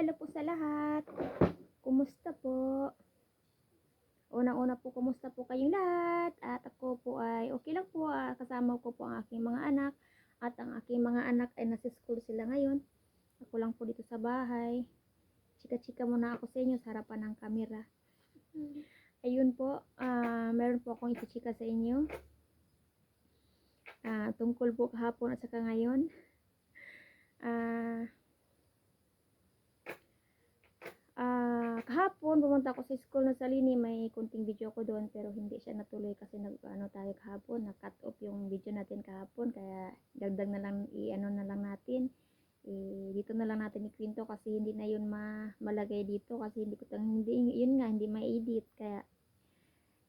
hello po sa lahat. Kumusta po? Unang-una po, kumusta po kayong lahat? At ako po ay okay lang po. ah. Kasama ko po ang aking mga anak. At ang aking mga anak ay nasa school sila ngayon. Ako lang po dito sa bahay. Chika-chika muna ako sa inyo sa harapan ng kamera. Ayun po, ah meron po akong ichichika sa inyo. Ah, tungkol po kahapon at saka ngayon. Ah, Ah, kahapon pumunta ako sa school na Salini, may kunting video ko doon pero hindi siya natuloy kasi nag ano tayo kahapon, na-cut off yung video natin kahapon kaya dagdag na lang i-ano na lang natin. Eh, dito na lang natin ikwento kasi hindi na yun ma malagay dito kasi hindi ko tang hindi yun nga hindi ma-edit kaya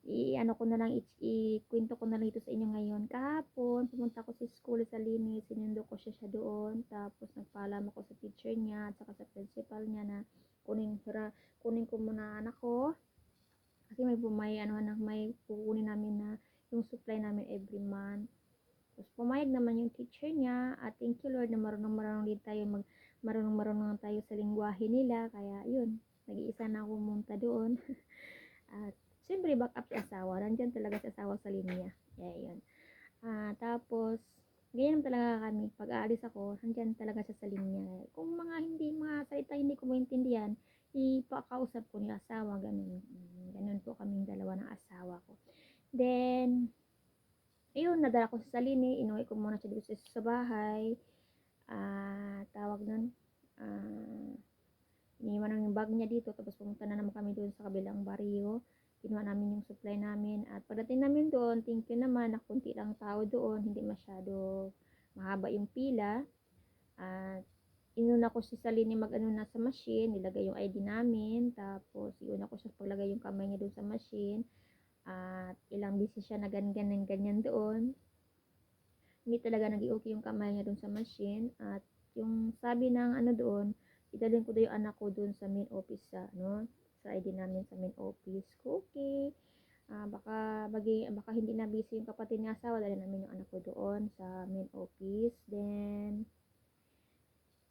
i-ano ko na lang ikwento ko na lang ito sa inyo ngayon. Kahapon pumunta ako sa school sa Salini, sinundo ko siya siya doon tapos nagpaalam ako sa teacher niya at saka sa principal niya na kunin hira, kunin ko muna anak ko. Kasi may bumay ano anak may kukunin namin na yung supply namin every month. Tapos pumayag naman yung teacher niya at thank you Lord na marunong marunong din tayo mag marunong marunong tayo sa lingwahe nila. Kaya yun nag-iisa na ako pumunta doon. At siyempre back up si asawa. Nandyan talaga si asawa sa linya. Kaya yun. Ah tapos ganyan talaga kami. Pag aalis ako, nandyan talaga siya sa linya. Kung mga hindi, mga salita hindi ko maintindihan, ipakausap ko ni asawa, ganun. Mm, Ganun po kaming dalawa ng asawa ko. Then, ayun, nadala ko sa Salini, inuwi ko muna siya dito sa, bahay. Ah, tawag nun, ah, iniwan namin yung bag niya dito, tapos pumunta na naman kami doon sa kabilang baryo kinuha namin yung supply namin. At pagdating namin doon thank you naman na kunti lang tao doon hindi masyado mahaba yung pila. At inuna ko si Salini mag ano na sa machine nilagay yung ID namin. Tapos iuna ko siya paglagay yung kamay niya doon sa machine. At ilang busy siya na ganyan ganyan doon. Hindi talaga nag okay yung kamay niya doon sa machine. At yung sabi ng ano doon idalhin ko daw yung anak ko doon sa main office sa ano sa ID namin sa main office ko. Okay. Ah, baka bagi, baka hindi na busy yung kapatid ni asawa dahil namin yung anak ko doon sa main office. Then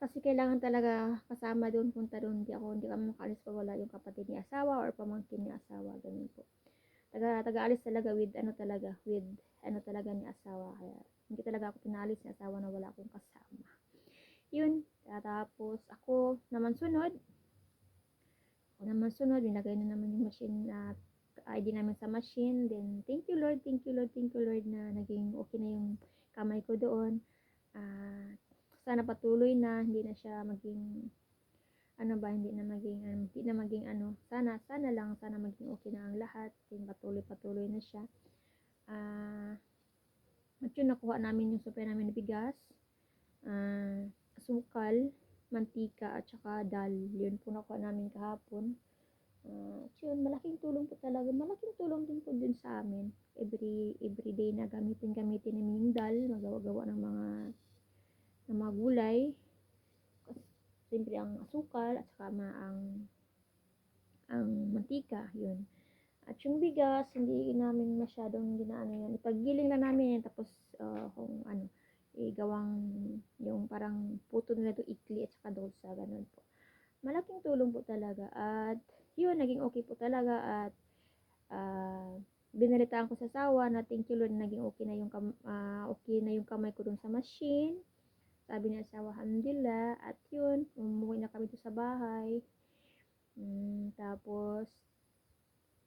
kasi kailangan talaga kasama doon, punta doon. Hindi ako, hindi kami makaalis pa wala yung kapatid ni asawa or pamangkin ni asawa. Ganun po. Taga, taga-alis talaga with, ano talaga, with, ano talaga ni asawa. Kaya, hindi talaga ako pinalis ni asawa na wala akong kasama. Yun. Tapos, ako naman sunod, ako naman sunod, binagay na naman yung machine na ID namin sa machine. Then, thank you Lord, thank you Lord, thank you Lord na naging okay na yung kamay ko doon. Ah, sana patuloy na, hindi na siya maging ano ba, hindi na maging ano, hindi na maging ano, sana, sana lang, sana maging okay na ang lahat. Yung patuloy-patuloy na siya. Ah, at yun, nakuha namin yung supply namin ng bigas, ah, asukal, mantika at saka dal. Yun po nakuha namin kahapon. Uh, yun, malaking tulong po talaga. Malaking tulong din po dun sa amin. Every, every day na gamitin, gamitin namin yung dal. Magawa-gawa ng mga ng mga gulay. Siyempre ang asukal at saka ma, ang ang mantika. Yun. At yung bigas, hindi namin masyadong ginaano yan. Ipaggiling na namin yan. Tapos, uh, kung ano, igawang yung parang puto nila to ikli at saka dolsa, ganun po. Malaking tulong po talaga at yun, naging okay po talaga at uh, binalitaan ko sa sawa na thank you Lord, naging okay na yung kam- ah, okay na yung kamay ko dun sa machine. Sabi niya asawa, alhamdulillah. At yun, umuwi na kami doon sa bahay. Mm, tapos,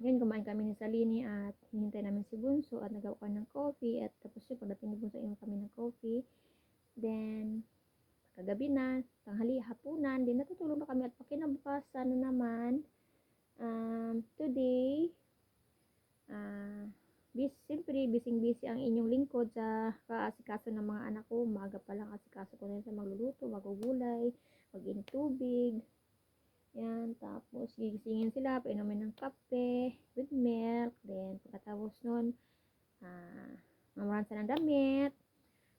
yun, kumain kami ni Salini at hinintay namin si Bunso at nagawa ko ng coffee at tapos yun, pagdating ni Bunso, inom kami ng coffee. Then, kagabi na, tanghali, hapunan, din natutulog na kami at pakinabukasan na naman, um, today, ah, bis, siyempre, busy-busy ang inyong lingkod sa kaasikaso ng mga anak ko. Umaga pa lang asikaso ko na sa magluluto, magugulay, mag-init tubig. Yan, tapos gigisingin sila, painumin ng kape with milk. Then, pagkatapos nun, ah, mamuransa ng damit,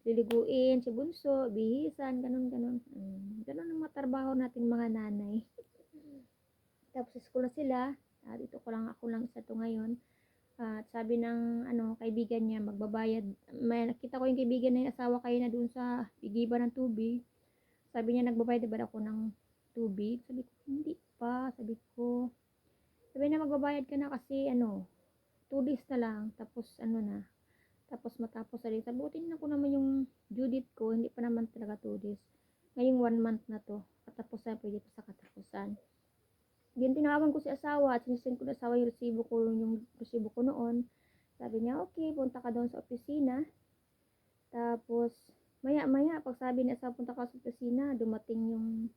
liliguin si bunso, bihisan, ganun, ganun. Mm, ganun ang mga trabaho nating mga nanay. Tapos, sa school na sila. At ito ko lang, ako lang isa to ngayon. At sabi ng ano kaibigan niya magbabayad. May nakita ko yung kaibigan na yung asawa kayo na doon sa igiba ng tubig. Sabi niya nagbabayad ba ako ng tubig? Sabi ko, hindi pa. Sabi ko, sabi na magbabayad ka na kasi ano, 2 days na lang. Tapos ano na, tapos matapos na rin. Sabi ko, tingnan ko naman yung due date ko. Hindi pa naman talaga 2 days. Ngayong 1 month na to. Katapos na, pwede pa sa katapusan. Yun, tinawagan ko si asawa at sinisend ko na asawa yung resibo ko, yung resibo ko noon. Sabi niya, okay, punta ka doon sa opisina. Tapos, maya-maya, pag sabi ni asawa, punta ka sa opisina, dumating yung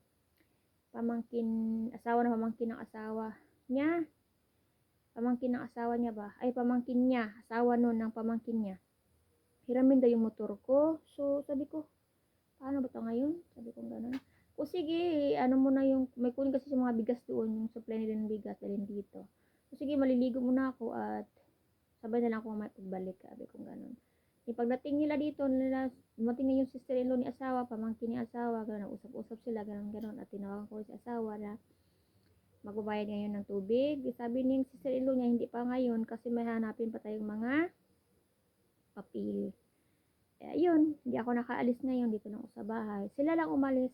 pamangkin, asawa na pamangkin ng asawa niya. Pamangkin ng asawa niya ba? Ay, pamangkin niya. Asawa noon ng pamangkin niya. Hiramin daw yung motor ko. So, sabi ko, paano ba ito ngayon? Sabi ko gano'n. O sige, ano mo na yung, may kunin kasi sa mga bigas doon, yung supply nila ng bigas, dalhin dito. O sige, maliligo muna ako at sabay na lang ako mamaya pagbalik, sabi ko gano'n. Yung pagdating nila dito, nila, dumating na yung sister-in-law ni asawa, pamangkin ni asawa, gano'n, usap-usap sila, gano'n, gano'n, at tinawagan ko si asawa na magbabayad ngayon ng tubig. Sabi ni sister-in-law niya, hindi pa ngayon kasi may hanapin pa tayong mga papel. Eh, yun, hindi ako nakaalis ngayon, dito ako sa bahay. Sila lang umalis.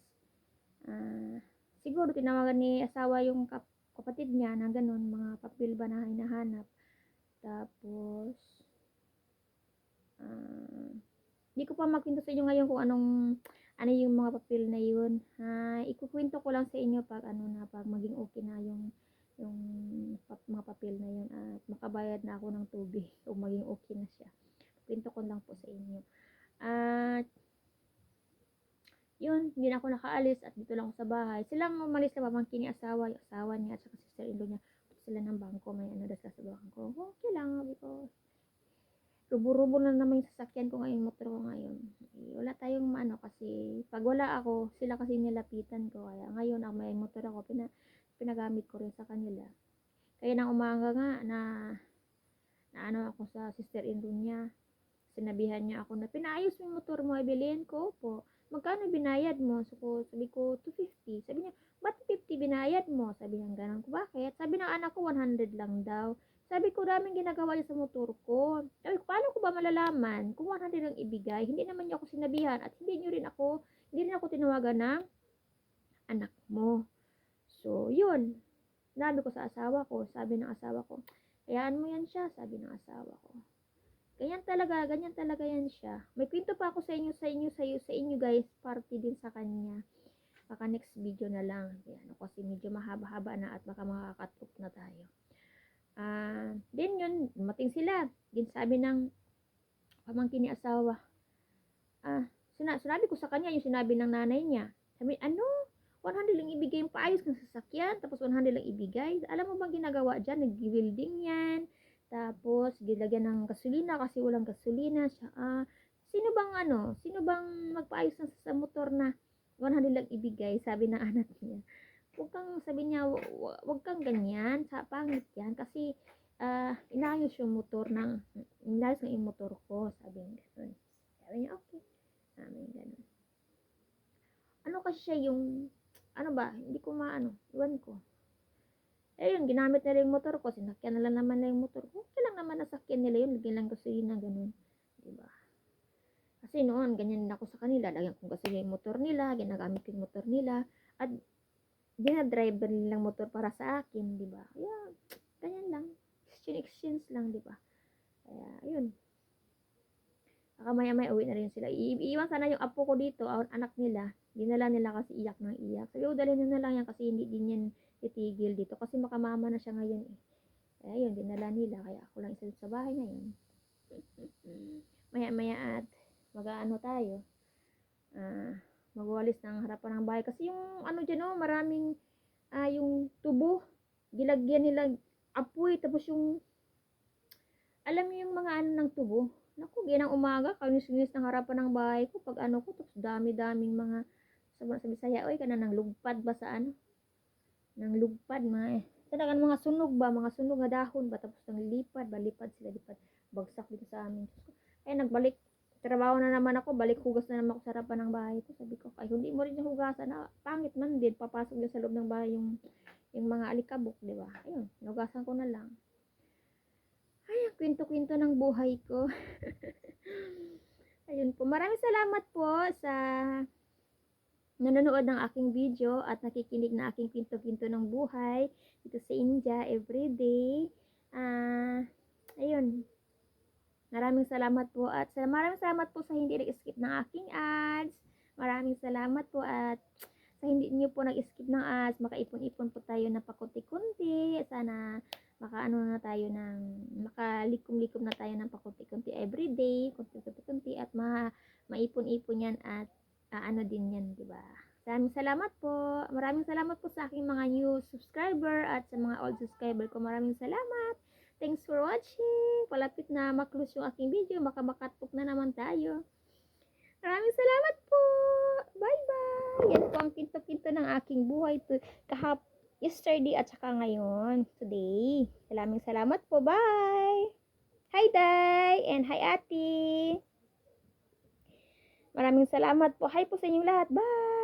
Ah, siguro tinawagan ni asawa yung kap- kapatid niya na ganun, mga papel ba na hinahanap. Tapos, ah, hindi ko pa makwento sa inyo ngayon kung anong, ano yung mga papel na yun. Ha, ikukwento ko lang sa inyo pag ano na, pag maging okay na yung, yung pap- mga papel na yun at makabayad na ako ng tubig o maging okay na siya. Kwento ko lang po sa inyo. At, yun, hindi na ako nakaalis at dito lang ako sa bahay. Silang umalis na pamangkin ni asawa, yung asawa niya at saka sister-in-law niya. Sila ng bangko, may ano das sa bangko. Okay lang, ko. Rubo-rubo na naman yung sasakyan ko ngayon, motor ko ngayon. Eh, wala tayong ano kasi pag wala ako, sila kasi nilapitan ko. Kaya ngayon ako may motor ako, pina, pinagamit ko rin sa kanila. Kaya nang umaga nga na na ano ako sa sister-in-law niya. Sinabihan niya ako na pinaayos mo yung motor mo, ibilin ko po. Magkano binayad mo? So, ko, sabi ko, 250. Sabi niya, ba't 50 binayad mo? Sabi niya, ganun ko, bakit? Sabi ng anak ko, 100 lang daw. Sabi ko, daming ginagawa niya sa motor ko. Sabi ko, paano ko ba malalaman kung 100 lang ibigay? Hindi naman niyo ako sinabihan at hindi niyo rin ako, hindi rin ako tinawagan ng anak mo. So, yun. Nabi ko sa asawa ko, sabi ng asawa ko, hayaan mo yan siya, sabi ng asawa ko. Ganyan talaga, ganyan talaga yan siya. May kwento pa ako sa inyo, sa inyo, sa inyo, sa inyo guys, party din sa kanya. Baka next video na lang. Yan, kasi medyo mahaba-haba na at baka makakatrop na tayo. Ah, din yun, dumating sila. Din sabi ng pamangkin ni asawa. Ah, sina sinabi ko sa kanya yung sinabi ng nanay niya. Sabi, ano? 100 lang ibigay yung paayos ng sasakyan, tapos 100 lang ibigay. Alam mo bang ginagawa dyan? Nag-welding yan. Tapos, gilagyan ng gasolina kasi walang gasolina. Siya, ah, sino bang ano? Sino bang magpaayos ng sa motor na 100 lang ibigay? Sabi ng anak niya. Huwag kang, sabi niya, "Wa- wa- huwag kang ganyan. Sa pangit yan. Kasi, ah, inayos yung motor ng, inayos nga yung motor ko. Sabi niya, ganun. Sabi niya, okay. Sabi niya, ganun. Ano kasi siya yung, ano ba, hindi ko maano, iwan ko. Eh yun, ginamit nila yung motor ko, sinakyan na lang naman na yung motor ko. Okay lang naman nasakyan nila yun, lagyan lang gasolina, ganun. Diba? Kasi noon, ganyan ako sa kanila, lagyan kong gasolina yung motor nila, ginagamit ko yung motor nila, at dinadriver nilang motor para sa akin, di ba? Yeah, ganyan lang. Exchange, exchange lang, di ba? Kaya, yun. Baka maya maya uwi na rin sila. I- iiwan sana yung apo ko dito, ang anak nila. Dinala nila kasi iyak ng iyak. Sabi ko, dalhin na lang yan kasi hindi din yan titigil dito. Kasi makamama na siya ngayon eh. Kaya yun, dinala nila. Kaya ako lang isa sa bahay ngayon. maya maya at mag-ano tayo. Ah, magwalis ng harapan ng bahay. Kasi yung ano dyan oh, maraming ah, yung tubo. Gilagyan nila apoy. Tapos yung alam niyo yung mga ano ng tubo. Naku, ginang umaga, kanis-kinis ng harapan ng bahay ko. Pag ano ko, tapos dami-daming mga sa, sa Bisaya, oy, kana ng lugpad ba sa ano? Nang lugpad, mga eh. Talagang mga sunog ba, mga sunog nga dahon ba, tapos nang lipad ba, lipad sila, lipad. Bagsak dito sa amin. Ay, nagbalik, trabaho na naman ako, balik hugas na naman ako sa harapan ng bahay ko. Sabi ko, ay, hindi mo rin yung hugasan na, pangit man din, papasok din sa loob ng bahay yung, yung mga alikabok, di ba? Ayun, hugasan ko na lang. Ay, ang kwento-kwento ng buhay ko. Ayun po. Maraming salamat po sa nanonood ng aking video at nakikinig na aking pinto-pinto ng buhay dito sa India everyday. Ah, ayun. Maraming salamat po at maraming salamat po sa hindi nag-skip ng aking ads. Maraming salamat po at sa hindi niyo po nag-skip ng ads, makaipon-ipon po tayo na pakunti-kunti. Sana makaano na tayo ng makalikom-likom na tayo ng pakunti-kunti everyday, kunti-kunti at ma maipon-ipon yan at ah, ano din yan, di ba? Maraming salamat po. Maraming salamat po sa aking mga new subscriber at sa mga old subscriber ko. Maraming salamat. Thanks for watching. Palapit na maklose yung aking video. Makamakatok na naman tayo. Maraming salamat po. Bye-bye. Yan po ang kinto-kinto ng aking buhay to kahap yesterday at saka ngayon. Today. Maraming salamat po. Bye. Hi, Day. And hi, Ate. Maraming salamat po. Hi po sa inyong lahat. Bye.